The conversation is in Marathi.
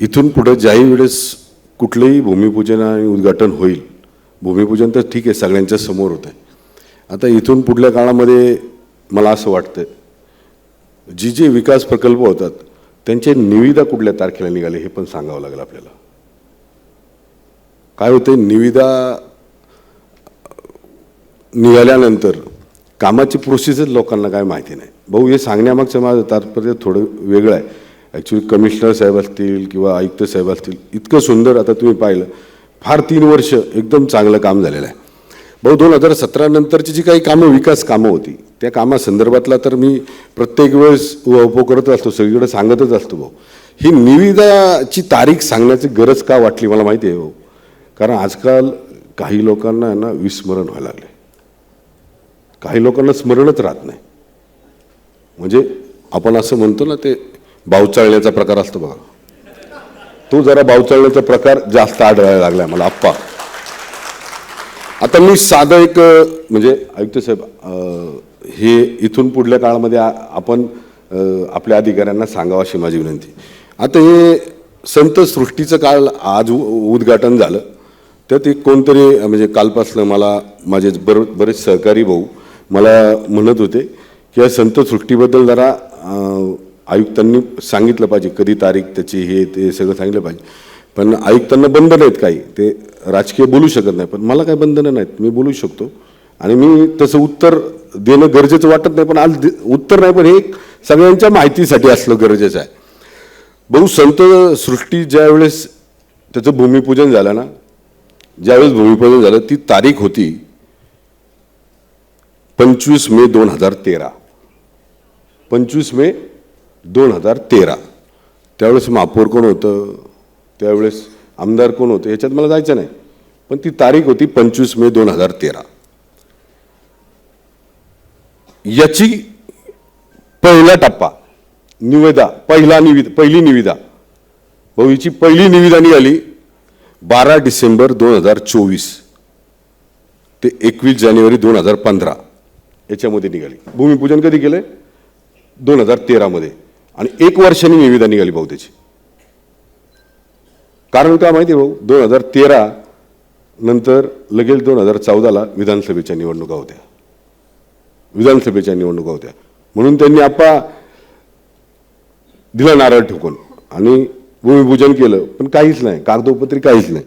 इथून पुढं ज्याही वेळेस कुठलंही भूमिपूजन आणि उद्घाटन होईल भूमिपूजन तर ठीक आहे सगळ्यांच्या समोर होतं आहे आता इथून पुढल्या काळामध्ये मला असं वाटतं जी जे विकास प्रकल्प होतात त्यांचे निविदा कुठल्या तारखेला निघाले हे पण सांगावं लागेल आपल्याला. काय होते निविदा निघाल्यानंतर कामाची प्रोसेसच लोकांना काय माहिती नाही. भाऊ हे सांगण्यामागचं माझं तात्पर्य थोडं वेगळं आहे. ॲक्च्युली कमिशनर साहेब असतील किंवा आयुक्त साहेब असतील इतकं सुंदर आता तुम्ही पाहिलं. फार तीन वर्ष एकदम चांगलं काम झालेलं आहे. भाऊ दोन हजार सतरा नंतरची जी काही कामं विकास कामं होती त्या कामासंदर्भातला तर मी प्रत्येक वेळेस उपो करत असतो सगळीकडे सांगतच असतो भाऊ. ही निविदाची तारीख सांगण्याची गरज का वाटली मला माहिती आहे भाऊ? कारण आजकाल काही लोकांना आहे ना विस्मरण व्हायला लागले काही लोकांना स्मरणच राहत नाही. म्हणजे आपण असं म्हणतो ना ते बावचाळल्याचा प्रकार असतो बघा. तो जरा बावचाळल्याचा प्रकार जास्त आढळायला लागलाय मला आप्पा. आता मी साधं एक म्हणजे आयुक्त साहेब हे इथून पुढल्या काळामध्ये आपण आपल्या अधिकाऱ्यांना सांगावं अशी माझी विनंती. आता हे संत सृष्टीचं काळ आज उ- उद्घाटन झालं. त्यात एक कोणतरी म्हणजे कालपासनं मला माझे बर बरेच सहकारी भाऊ मला म्हणत होते की या संत सृष्टीबद्दल जरा आयुक्तांनी सांगितलं पाहिजे कधी तारीख त्याची हे ते सगळं सांगितलं पाहिजे. पण आयुक्तांना बंधन आहेत काही ते राजकीय बोलू शकत नाही. पण मला काही बंधनं नाहीत मी बोलू शकतो. आणि मी तसं उत्तर देणं गरजेचं वाटत नाही पण आज उत्तर नाही पण हे सगळ्यांच्या माहितीसाठी असलं गरजेचं आहे. बघू संत सृष्टी ज्यावेळेस त्याचं भूमिपूजन झालं ना ज्यावेळेस भूमिपूजन झालं ती तारीख होती पंचवीस मे दोन हजार तेरा. पंचवीस मे दोन हजार तेरा. त्यावेळेस महापौर कोण होतं? त्यावेळेस आमदार कोण होतं? याच्यात मला जायचं नाही. पण ती तारीख होती पंचवीस मे दोन हजार तेरा. याची पहिला टप्पा निविदा पहिला निविदा पहिली निविदा. भविची पहिली निविदा निघाली बारा डिसेंबर दोन हजार चोवीस. ते एकवीस जानेवारी दोन हजार पंधरा. याच्यामध्ये निघाली. भूमिपूजन कधी केलंय? दोन हजार तेरामध्ये. आणि एक वर्षांनी निविदा निघाली भाऊ त्याची. कारण का माहिती आहे भाऊ? दोन हजार तेरा नंतर लगेच दोन हजार चौदाला विधानसभेच्या निवडणुका होत्या. विधानसभेच्या निवडणुका होत्या. म्हणून त्यांनी आपा दिला नारळ ठोकून आणि भूमिपूजन केलं. पण काहीच नाही. कागदोपत्री काहीच नाही.